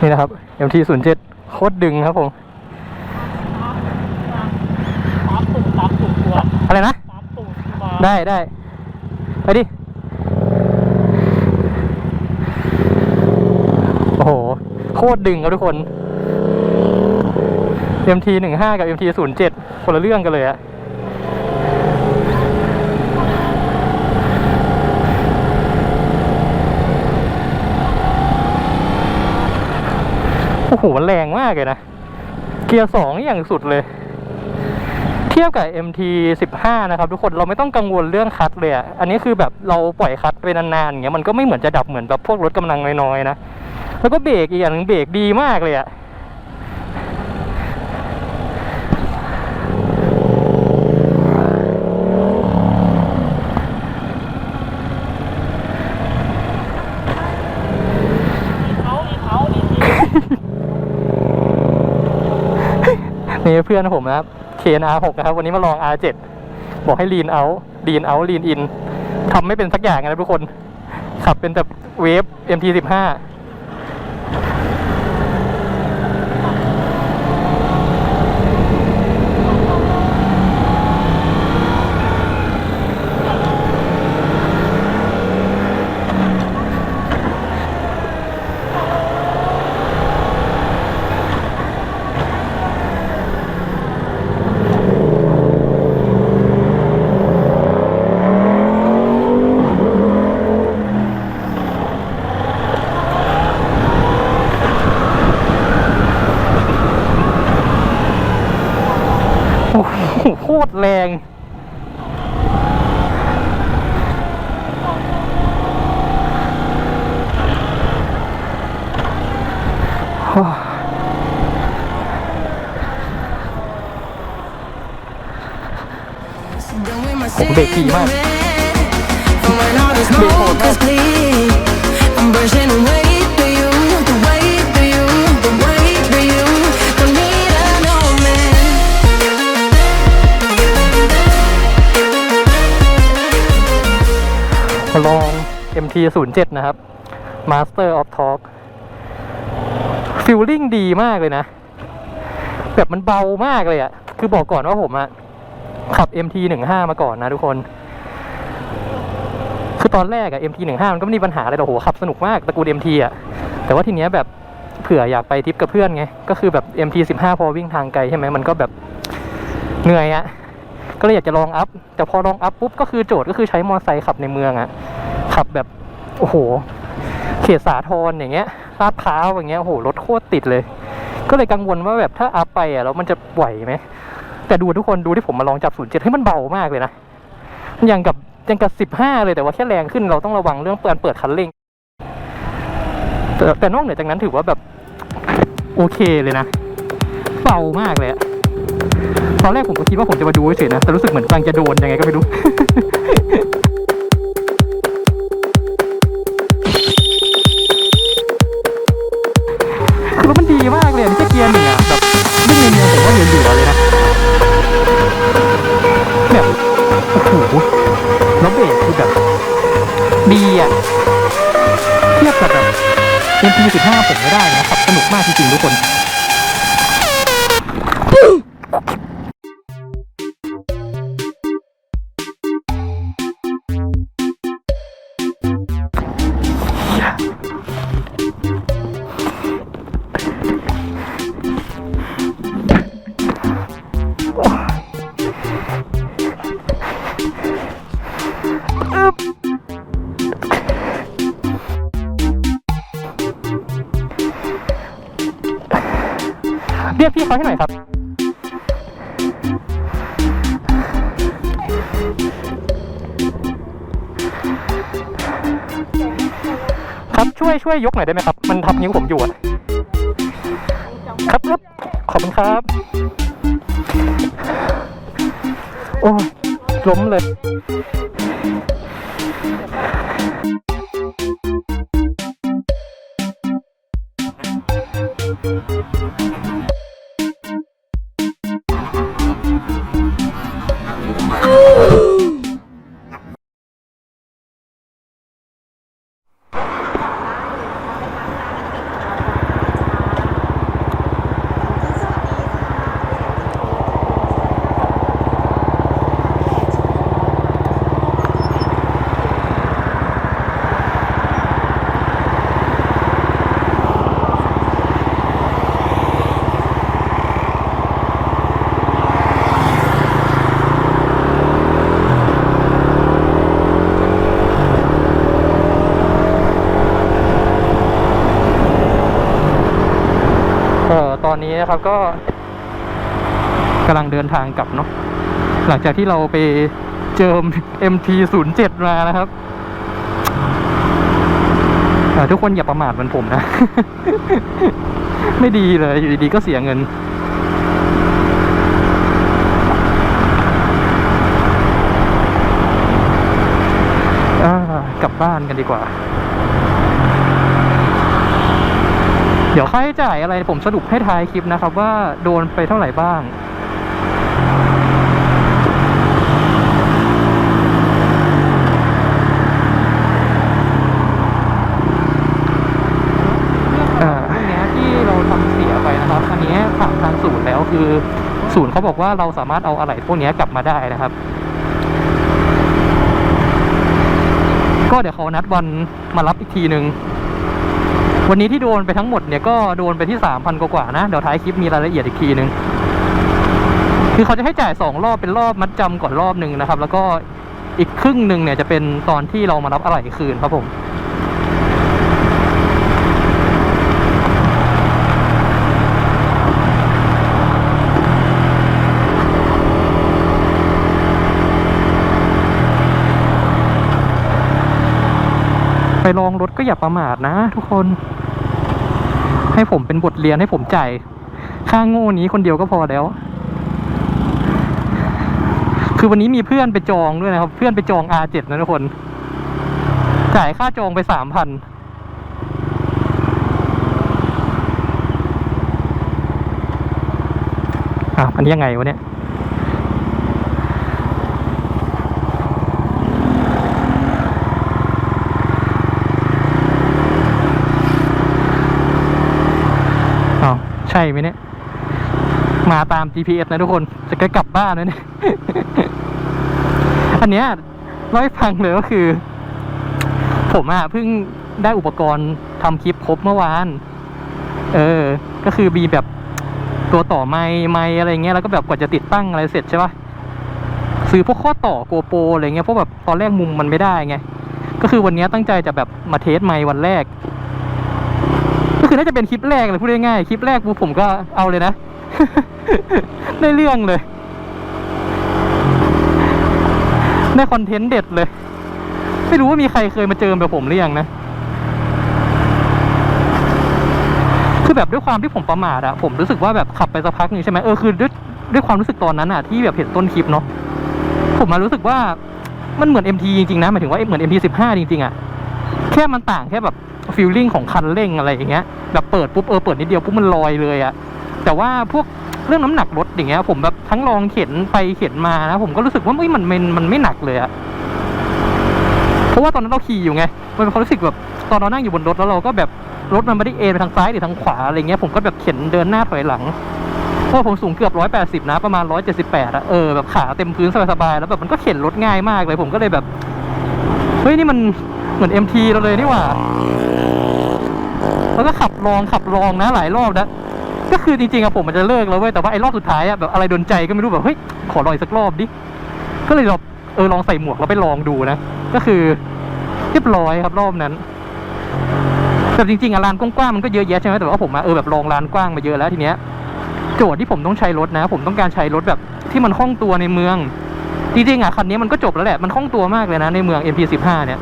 นี่นะครับ MT07 โคตรดึงครับผมสามสูตรสามสูตรตัวอะไรนะสามสูตรมาได้ได้ไปดิ โอ้โห โคตรดึงครับทุกคน MT15 กับ MT07 คนละเรื่องกันเลยอะ โอ้โหมันแรงมากเลยนะ เกียร์สองอย่างสุดเลย เทียบกับ MT 15 นะครับ ทุกคนเราไม่ต้องกังวลเรื่องคัดเลยอะอันนี้คือแบบเราปล่อยคัดไปนานๆอย่างเงี้ยมันก็ไม่เหมือนจะดับเหมือนแบบพวกรถกำลังน้อยๆนะแล้วก็เบรกอีกอย่างนึงเบรกดีมากเลยอะ เขาอีเขาอีที นี่เพื่อนผมนะครับ KNR6 นะครับ วันนี้มาลอง R7 บอกให้ lean out lean out lean in ทำไม่เป็นสักอย่างนะทุกคน ขับเป็นแต่เวฟ MT15 โคตรแรง ผมเบรกดีมากเบรกโหดมาก มาลอง MT07 นะครับ Master of Talk ฟิลลิ่งดีมากเลยนะ แบบมันเบามากเลยอะ่ะคือบอกก่อนว่าผมอะขับ MT15 มาก่อนนะทุกคน คือตอนแรกอะ MT15 มันก็ไม่มีปัญหาอะไรหรอกโหขับสนุกมากตระกูล MT อะแต่ว่าทีเนี้ยแบบเผื่ออยากไปทริปกับเพื่อนไง ก็คือแบบ MT15 พอวิ่งทางไกลใช่ไหมมันก็แบบเหนื่อยอะ ก็เลยอยากจะลองอัพ แต่พอลองอัพปุ๊บก็คือโจทย์ก็คือใช้มอเตอร์ไซค์ขับในเมืองอะขับแบบ โอ้โห เขตสาทรอย่างเงี้ยลาดพร้าวอย่างเงี้ยโอ้โหรถโคตรติดเลย ก็เลยกังวลว่าแบบถ้าอัพไปอะแล้วมันจะไหวไหมแต่ดูทุกคนดูที่ผมมาลองจับศูนย์เจ็ดให้มันเบามากเลยนะมันยังกับยังกับสิบห้าเลยแต่ว่าแค่แรงขึ้นเราต้องระวังเรื่องเปิดเปิดคันเร่งแต่แต่นอกเหนือจากนั้นถือว่าแบบ โอเคเลยนะเบามากเลยอะ ตอนแรกผมก็คิดว่าผมจะมาดูเฉยๆนะ แต่รู้สึกเหมือนกำลังจะโดนยังไงก็ไม่รู้ คือรถมันดีมากเลยนี่เกียร์หนึ่งอะแบบวิ่งในเมืองผมว่าเหลือๆเลยนะแบบโอ้โหแล้วเบรกคือแบบดีอะเทียบกับแบบ MP15 ผมไม่ได้นะขับสนุกมากจริงๆทุกคน Thank you. ครับช่วยช่วยยกหน่อยได้ไหมครับ มันทับนิ้วผมอยู่อะครับครับขอบคุณครับ โอ้ล้มเลย นี้นะครับก็กำลังเดินทางกลับเนาะหลังจากที่เราไปเจิม MT07 มานะครับเอ่ทุกคนอย่าประมาทเหมือนผมนะ ไม่ดีเลย อยู่ดีๆก็เสียเงิน กลับบ้านกันดีกว่า เดี๋ยวค่าใช้จ่ายอะไรผมสรุปให้ท้ายคลิปนะครับ ว่าโดนไปเท่าไหร่บ้างเอ่ออันเนี้ยที่เราทำเสียไปนะครับอันเนี้ยผ่านทางศูนย์แล้วคือศูนย์เขาบอกว่าเราสามารถเอาอะไหล่พวกเนี้ยกลับมาได้นะครับ ก็เดี๋ยวเขานัดวันมารับอีกทีหนึ่ง วันนี้ที่โดนไปทั้งหมดเนี่ยก็โดนไปที่สามพันกว่าๆนะ เดี๋ยวท้ายคลิปมีรายละเอียดอีกทีหนึ่งคือเขาจะให้จ่ายสองรอบเป็นรอบมัดจำก่อนรอบหนึ่งนะครับ แล้วก็อีกครึ่งหนึ่งเนี่ยจะเป็นตอนที่เรามารับอะไหล่คืนครับผม ลองรถก็อย่าประมาทนะ ทุกคน ให้ผมเป็นบทเรียนให้ผมจ่ายค่าโง่นี้คนเดียวก็พอแล้ว คือวันนี้มีเพื่อนไปจองด้วยนะครับ เพื่อนไปจอง R7 นะทุกคน จ่ายค่าจองไปสามพันอะอันนี้ยังไงวะเนี่ย ใช่ไหมเนี่ย มาตาม GPS นะทุกคน จะใกล้กลับบ้านแล้วเนี่ย อันเนี้ยเล่าให้ฟังเลยก็คือ ผมอะเพิ่งได้อุปกรณ์ทำคลิปครบเมื่อวาน เออ ก็คือมีแบบตัวต่อไม้ไม้อะไรเงี้ยแล้วก็แบบกว่าจะติดตั้งอะไรเสร็จใช่ปะซื้อพวกข้อต่อโกโปอะไรเงี้ยเพราะแบบตอนแรกมุมมันไม่ได้ไง ก็คือวันเนี้ยตั้งใจจะแบบมาเทสไม้วันแรก คือน่าจะเป็นคลิปแรกเลยพูดง่ายๆคลิปแรกปุ๊บผมก็เอาเลยนะได้เรื่องเลยได้คอนเทนต์เด็ดเลย ไม่รู้ว่ามีใครเคยมาเจอแบบผมหรือยังนะคือแบบด้วยความที่ผมประมาทอะผมรู้สึกว่าแบบขับไปสักพักหนึงใช่ไหมเออคือด้วยด้วยความรู้สึกตอนนั้นอะที่แบบเห็นต้นคลิปเนาะผมมารู้สึกว่ามันเหมือน MT จริงๆนะหมายถึงว่าเหมือน MT สิบห้าจริงๆอะแค่มันต่างแค่แบบ ฟีลลิ่งของคันเร่งอะไรอย่างเงี้ยแบบเปิดปุ๊บเออเปิดนิดเดียวปุ๊บมันลอยเลยอะแต่ว่าพวกเรื่องน้ำหนักรถอย่างเงี้ยผมแบบทั้งลองเข็นไปเข็นมานะผมก็รู้สึกว่าเอ้ยมันมันมันไม่หนักเลยอะเพราะว่าตอนนั้นเราขี่อยู่ไง มันเป็นความรู้สึกแบบตอนเรานั่งอยู่บนรถแล้วเราก็แบบรถมันไม่ได้เอ็นไปทางซ้ายหรือทางขวาอะไรเงี้ยผมก็แบบเข็นเดินหน้าถอยหลังเพราะผมสูงเกือบร้อยแปดสิบนะประมาณร้อยเจ็ดสิบแปดอะเออแบบขาเต็มพื้นสบายๆแล้วแบบมันก็เข็นรถง่ายมากเลย ผมก็เลยแบบเฮ้ยนี่มัน เหมือน MT เราเลยนี่หว่า แล้วก็ขับลองขับลองนะหลายรอบนะ ก็คือจริงๆอะผมมันจะเลิกแล้วเว้ย แต่ว่าไอ้รอบสุดท้ายอะแบบอะไรโดนใจก็ไม่รู้แบบเฮ้ยขอลองอีกสักรอบดิ ก็เลยลองเออลองใส่หมวกแล้วไปลองดูนะ ก็คือเรียบร้อยครับรอบนั้นแต่จริงๆอะลานกว้างๆมันก็เยอะแยะใช่ไหมแต่ว่าผมอะเออแบบลองลานกว้างมาเยอะแล้วทีเนี้ยโจทย์ที่ผมต้องใช้รถนะ ผมต้องการใช้รถแบบที่มันคล่องตัวในเมือง จริงๆอะคันนี้มันก็จบแล้วแหละ มันคล่องตัวมากเลยนะในเมือง MP15 เนี่ย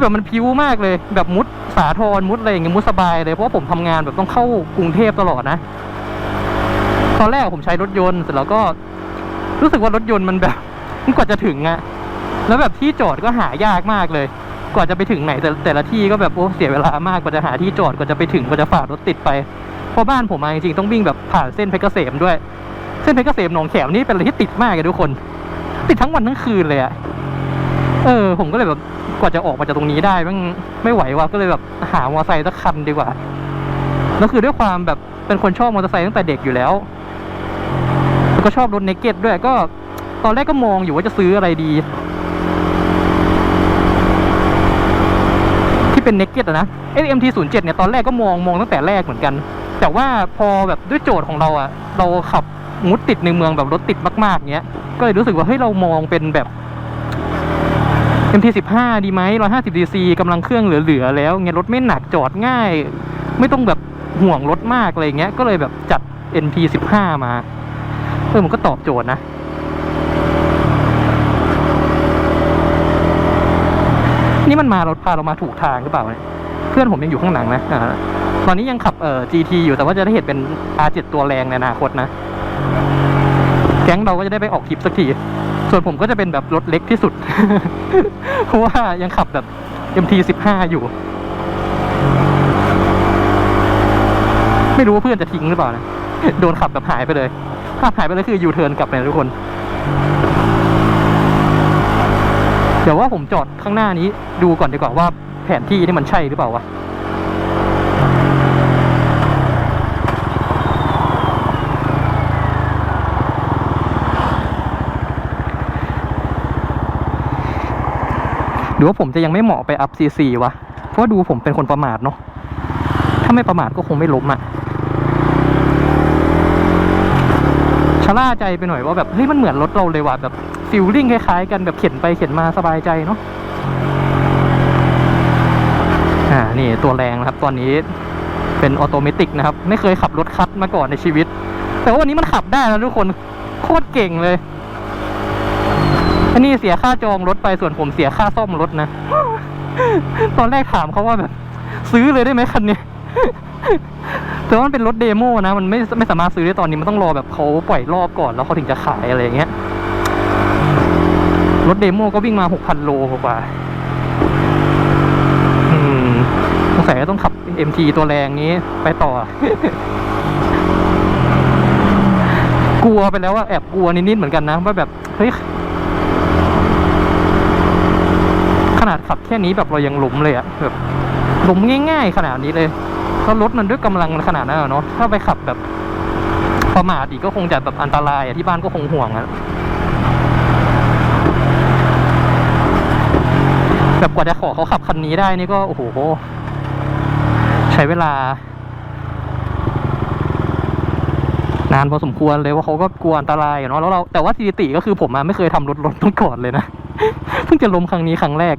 แบบมันพิ้วมากเลย แบบมุดสาทรมุดอะไรอย่างเงี้ยมุดสบายเลยเพราะว่าผมทำงานแบบต้องเข้ากรุงเทพตลอดนะ ตอนแรกผมใช้รถยนต์เสร็จแล้วก็ รู้สึกว่ารถยนต์มันแบบมันกว่าจะถึงอะแล้วแบบที่จอดก็หายากมากเลยกว่าจะไปถึงไหนแต่แต่ละที่ก็แบบโอ้เสียเวลามากกว่าจะหาที่จอดกว่าจะไปถึงกว่าจะฝ่ารถติดไปเพราะบ้านผมมาจริงๆต้องวิ่งแบบผ่านเส้นเพชรเกษมด้วย เส้นเพชรเกษมหนองแขมนี่เป็นอะไรที่ติดมากเลยทุกคน ติดทั้งวันทั้งคืนเลยอะเออ ผมก็เลยแบบ กว่าจะออกมาจากตรงนี้ได้มันไม่ไหวว่ะก็เลยแบบหามอเตอร์ไซค์สักคันดีกว่าแล้วคือด้วยความแบบเป็นคนชอบมอเตอร์ไซค์ตั้งแต่เด็กอยู่แล้วแล้วก็ชอบรถเนกเก็ตด้วยก็ตอนแรกก็มองอยู่ว่าจะซื้ออะไรดี ที่เป็นเนกเก็ตอะนะ SMT07 เนี่ยตอนแรกก็มองมองตั้งแต่แรกเหมือนกัน แต่ว่าพอแบบด้วยโจทย์ของเราอะเราขับมุดติดในเมืองแบบรถติดมากๆเงี้ยก็เลยรู้สึกว่าเฮ้ยเรามองเป็นแบบ MT15 ดีไหม150 cc กำลังเครื่องเหลือๆแล้วเงี้ยรถไม่หนักจอดง่าย ไม่ต้องแบบห่วงรถมากอะไรเงี้ยก็เลยแบบจัด NP 15 มาเออมันก็ตอบโจทย์นะนี่มันมารถพาเรามาถูกทางหรือเปล่าเนี่ยเพื่อนผมยังอยู่ข้างหลังนะตอนนี้ยังขับเอ่อ GT อยู่แต่ว่าจะได้เห็นเป็น R7 ตัวแรงในอนาคตนะ แก๊งเราก็จะได้ไปออกทริปสักที ส่วนผมก็จะเป็นแบบรถเล็กที่สุด เพราะว่ายังขับแบบ MT 15 อยู่ ไม่รู้ว่าเพื่อนจะทิ้งหรือเปล่านะ โดนขับแบบหายไปเลย ภาพหายไปเลยคือยูเทิร์นกลับไปทุกคน เดี๋ยวว่าผมจอดข้างหน้านี้ดูก่อนดีกว่าว่าแผนที่นี่มันใช่หรือเปล่าวะ รือว่าผมจะยังไม่เหมาะไปอัพซีซีวะ เพราะว่าดูผมเป็นคนประมาทเนาะ ถ้าไม่ประมาทก็คงไม่ล้มอะชะล่าใจไปหน่อยว่าแบบเฮ้ยมันเหมือนรถเราเลยว่ะแบบฟิลลิ่งคล้ายๆกันแบบเข็นไปเข็นมาสบายใจเนาะ อ่า นี่ตัวแรงนะครับ ตอนนี้เป็นออโตเมติกนะครับ ไม่เคยขับรถคัดมาก่อนในชีวิต แต่ว่าวันนี้มันขับได้นะทุกคน โคตรเก่งเลย อันนี้เสียค่าจองรถไปส่วนผมเสียค่าซ่อมรถนะ ตอนแรกถามเขาว่าแบบ ซื้อเลยได้ไหมคันนี้แต่ว่ามันเป็นรถเดโมนะ มันไม่ไม่สามารถซื้อได้ตอนนี้มันต้องรอแบบเขาปล่อยรอบก่อนแล้วเขาถึงจะขายอะไรอย่างเงี้ย รถเดโมก็วิ่งมาหกพันโลกว่าอืมสงสัยจะต้องขับ MT ตัวแรงนี้ไปต่อ กลัวไปแล้วว่าแอบกลัวนิดๆเหมือนกันนะว่าแบบ เฮ้ย ข นาดขับแค่นี้แบบเรายังหล้มเลยอะแบบล้มง่าย ๆ ขนาดนี้เลยเพราะรถมันด้วยกำลังขนาดนั้นเนาะถ้าไปขับแบบประมาทอีกก็คงจะแบบอันตรายอะที่บ้านก็คงห่วงอะแบบกว่าจะขอเขาขับคันนี้ได้นี่ก็โอ้โหใช้เวลา นานพอสมควรเลยว่าเขาก็กลัวอันตรายเนาะแล้วเราแต่ว่าสถิติก็คือผมอะไม่เคยทำรถรถต้องก่อนเลยนะ เพิ่งจะล้มครั้งนี้ครั้งแรก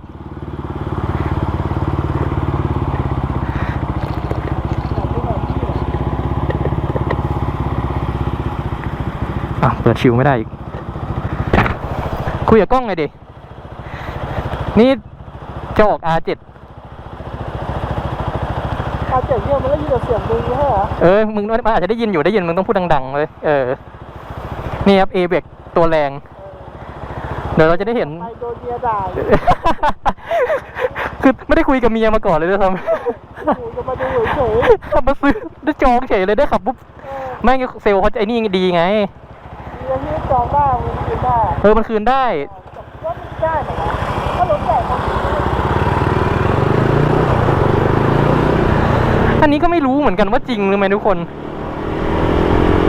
อะเปิดชิวไม่ได้อีก คุยกับกล้องไงดิ นี่จะออก R7 อาเจ็บเยี่ยมมันได้ยินแต่เสียงมึงใช่เหรอเออ มึงมันอาจจะได้ยินอยู่ได้ยินมึงต้องพูดดังๆเลย เออ นี่ครับ a b e c ตัวแรง เดี๋ยวเราจะได้เห็น ไปโดนเมียด่าอยู่คือไม่ได้คุยกับเมียมาก่อนเลยด้วยซ้ำกูจะมาดูเฉยขับมาซื้อได้จองเฉยเลยได้ขับปุ๊บ ๆเออไม่งั้นเซลล์เขาจะไอ้นี่ดีไง เมียที่จองได้มันกินได้เออมันคืนได้ก็ได้เหมือนกันถ้ารถใหญ่มันอันนี้ก็ไม่รู้เหมือนกันว่าจริงหรือไม่ทุกคน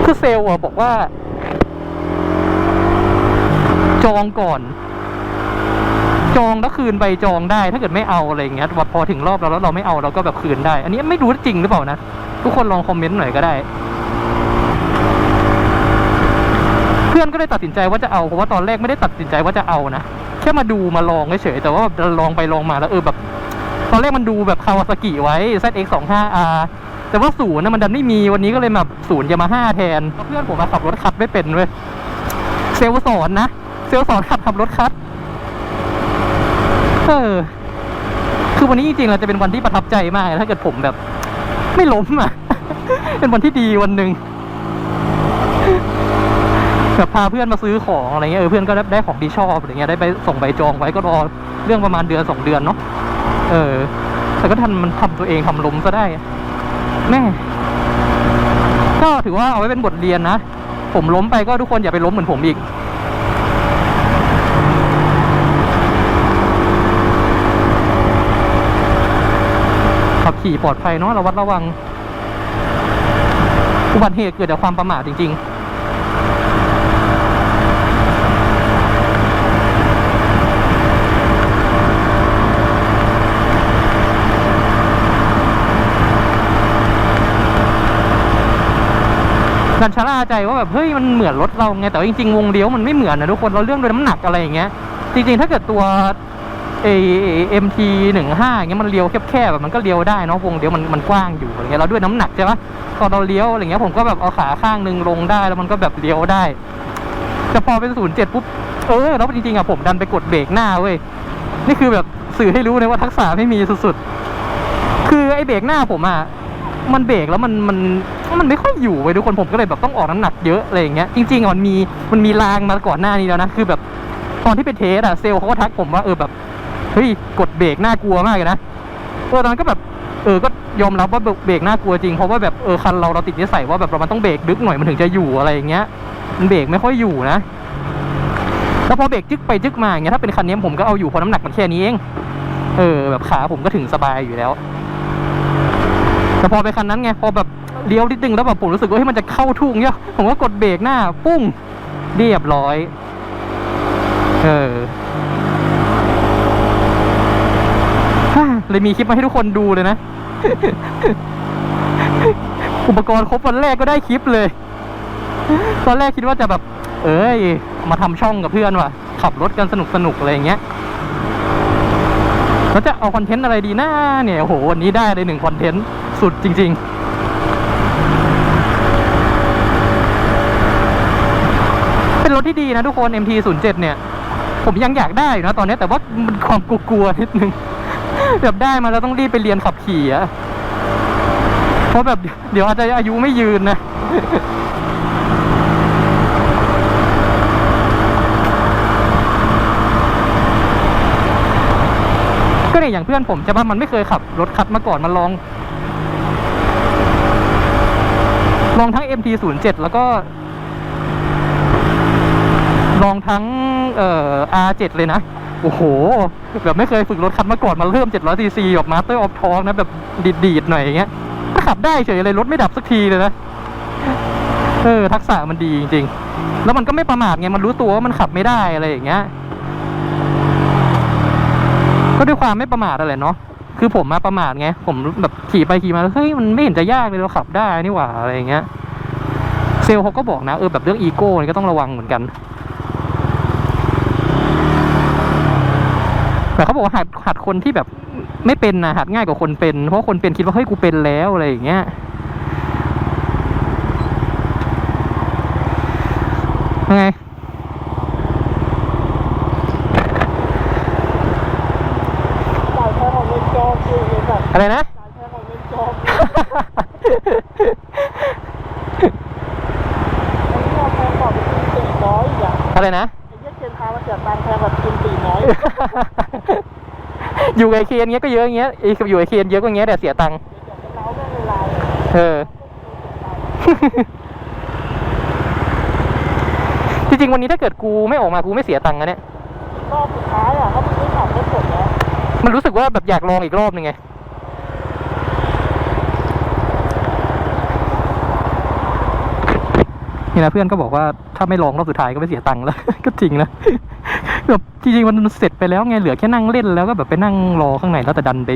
คือเซลล์อะบอกว่า จองก่อน จองแล้วคืนใบจองได้ ถ้าเกิดไม่เอาอะไรอย่างเงี้ยว่าพอถึงรอบเราแล้วเราไม่เอาเราก็แบบคืนได้ อันนี้ไม่รู้ว่าจริงหรือเปล่านะ ทุกคนลองคอมเมนต์หน่อยก็ได้ เพื่อนก็เลยตัดสินใจว่าจะเอาเพราะว่าตอนแรกไม่ได้ตัดสินใจว่าจะเอานะแค่มาดูมาลองเฉยๆแต่ว่าแบบลองไปลองมาแล้วเออแบบ ตอนแรกมันดูแบบคาวาซากิไว้ ZX25R แต่ว่าศูนย์นะมันดันไม่มีวันนี้ก็เลยแบบศูนย์ยามาฮ่าแทนเพื่อนผมมาขับรถคัดไม่เป็นเว้ยเซลสอนนะเซลสอนขับขับรถคัดเออคือวันนี้จริงๆเราจะเป็นวันที่ประทับใจมากถ้าเกิดผมแบบ ไม่ล้มอะ เป็นวันที่ดีวันหนึ่ง แบบพาเพื่อนมาซื้อของอะไรเงี้ยเออเพื่อนก็ได้ของที่ชอบอะไรเงี้ยได้ไปส่งใบจองไว้ก็รอเรื่องประมาณเดือนสองเดือนเนาะเออแต่ก็ทันมันทำตัวเองทำล้มซะได้แม่ก็ถือว่าเอาไว้เป็นบทเรียนนะ ผมล้มไปก็ทุกคนอย่าไปล้มเหมือนผมอีกขับขี่ปลอดภัยเนาะระวัดระวัง อุบัติเหตุเกิดจากความประมาทจริง ๆ กันชะล่าใจว่าแบบเฮ้ยมันเหมือนรถเราไงแต่ว่าจริงๆวงเลี้ยวมันไม่เหมือนนะทุกคนเราเรื่องโดยน้ำหนักอะไรอย่างเงี้ยจริงๆถ้าเกิดตัวเอ็มทีหนึ่งห้าเงี้ยมันเลี้ยวแคบๆแบบมันก็เลี้ยวได้เนาะวงเลี้ยวมันมันกว้างอยู่อะไรเงี้ยเราด้วยน้ำหนักใช่ปะพอเราเลี้ยวอะไรเงี้ยผมก็แบบเอาขาข้างหนึ่งลงได้แล้วมันก็แบบเลี้ยวได้แต่พอเป็นศูนย์เจ็ดปุ๊บเออแล้วจริงๆอะผมดันไปกดเบรกหน้าเว้ยนี่คือแบบสื่อให้รู้เลยว่าทักษะไม่มีสุดๆคือไอ้เบรกหน้าผมอะมันเบรกแล้วมันมัน มันไม่ค่อยอยู่เว้ยทุกคนผมก็เลยแบบต้องออกน้ำหนักเยอะอะไรอย่างเงี้ยจริงๆมันมีมันมีรางมาก่อนหน้านี้แล้วนะคือแบบตอนที่ไปเทสอะเซลล์เขาก็ทักผมว่าเออแบบเฮ้ยกดเบรกน่ากลัวมากเลยนะเออตอนนั้นก็แบบเออก็ยอมรับว่าเบรกน่ากลัวจริงเพราะว่าแบบเออคันเราเราติดนิสัยว่าแบบเรามันต้องเบรกดึกหน่อยมันถึงจะอยู่อะไรอย่างเงี้ย มันเบรกไม่ค่อยอยู่นะแล้วพอเบรกจึกไปจึกมาอย่างเงี้ยถ้าเป็นคันนี้ผมก็เอาอยู่เพราะน้ำหนักมันแค่นี้เอง เออ แบบขาผมก็ถึงสบายอยู่แล้ว แต่พอไปคันนั้นไงพอแบบ เลี้ยวนิดนึงแล้วแบบผมรู้สึกว่าเฮ้มันจะเข้าทุ่งเนี่ยผมก็กดเบรกหน้า ปุ้งเรียบร้อย เออเลยมีคลิปมาให้ทุกคนดูเลยนะ อุปกรณ์ครบวันแรกก็ได้คลิปเลย ตอนแรกคิดว่าจะแบบ เอ้ย มาทำช่องกับเพื่อนว่ะ ขับรถกันสนุกสนุกอะไรอย่างเงี้ยแล้วจะเอาคอนเทนต์อะไรดีหน้าเนี่ยโอ้โหวันนี้ได้เลยหนึ่งคอนเทนต์สุดจริง ๆ เป็นร ถที่ดีนะทุกคน MT07 เนี่ย ผมยังอยากได้อยู่นะตอนนี้แต่ว่ามันความกลัวๆนิดนึงแบบได้มาแล้วต้องรีบไปเรียนขับขี่อะเพราะแบบเดี๋ยวอาจจะอายุไม่ยืนนะก็เนี่ยอย่างเพื่อนผมใช่ปะมันไม่เคยขับรถคัดมาก่อนมันลอง ลองทั้ง MT07 แล้วก็ ลองทั้งเอ่อ R7 เลยนะ โอ้โห แบบไม่เคยฝึกรถคันมาก่อนมาเริ่ม700ซีซีแบบมาสเตอร์ออฟทองนะ แบบดีดๆหน่อยอย่างเงี้ยก็ขับได้เฉยเลยรถไม่ดับสักทีเลยนะ เออ ทักษะมันดีจริงๆ แล้วมันก็ไม่ประมาทไงมันรู้ตัวว่ามันขับไม่ได้อะไรอย่างเงี้ยก็ด้วยความไม่ประมาทอะไรเนาะคือผมมาประมาทไง ผมแบบขี่ไปขี่มาเฮ้ยมันไม่เห็นจะยากเลยเราขับได้นี่หว่าอะไรอย่างเงี้ย เซลเขาก็บอกนะเออแบบเรื่องอีโก้นี่ก็ต้องระวังเหมือนกัน แต่เขาบอกว่าหัดหัดคนที่แบบไม่เป็นนะหัดง่ายกว่าคนเป็น เพราะคนเป็นคิดว่าเฮ้ยกูเป็นแล้วอะไรอย่างเงี้ยยังไงจ่ายแพงของเงินจองคือเลยแบบอะไรนะ จ่ายแพงของเงินจองไอ้เนี่ยแพงกว่าไปกินตีน้อยอีกอะ อะไรนะ ไอ้เนี่ยเชนพามาเสียตังค์แพงกว่ากินตีน้อย อยู่ไอเคนเงี้ยก็เยอะอย่างเงี้ยไอ้อยู่ไอเคนเยอะก็อย่างเงี้ยแต่เสียตังค์เดี๋ยวจะเล้าแม่งละลายเลยเออจริงๆวันนี้ถ้าเกิดกูไม่ออกมากูไม่เสียตังค์นะเนี่ยรอบสุดท้ายอะถ้ามึงไม่ขับไม่จบแล้วมันรู้สึกว่าแบบอยากลองอีกรอบหนึงไงนี่นะเพื่อนก็บอกว่าถ้าไม่ลองรอบสุดท้ายก็ไม่เสียตังค์แล้ว ก็จริงนะ แบบจริงๆมันเสร็จไปแล้วไงเหลือแค่นั่งเล่นแล้วก็แบบไปนั่งรอข้างในแล้วแต่ดันไป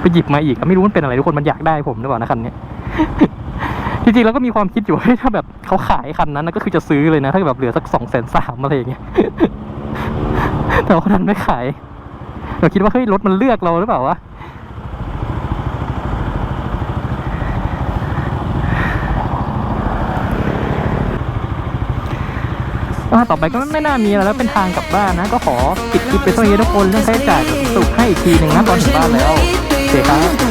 ไปหยิบมาอีกอะไม่รู้มันเป็นอะไรทุกคนมันอยากได้ผมหรือเปล่านะคันเนี้ยจริงๆแล้วก็มีความคิดอยู่ว่าเฮ้ยถ้าแบบเขาขายคันนั้นนะก็คือจะซื้อเลยนะ ถ้าแบบเหลือสักสองแสนสามอะไรอย่างเงี้ยแต่ว่าดันไม่ขายเราคิดว่าเฮ้ยรถมันเลือกเราหรือเปล่าวะ อ่าต่อไปก็ไม่น่ามีอะไรแล้วเป็นทางกลับบ้านนะ ก็ขอปิดคลิปไปเท่านี้ทุกคนเรื่องค่าใช้จ่ายสุกให้อีกทีหนึ่งนะตอนถึงบ้านแล้วโอเคครับ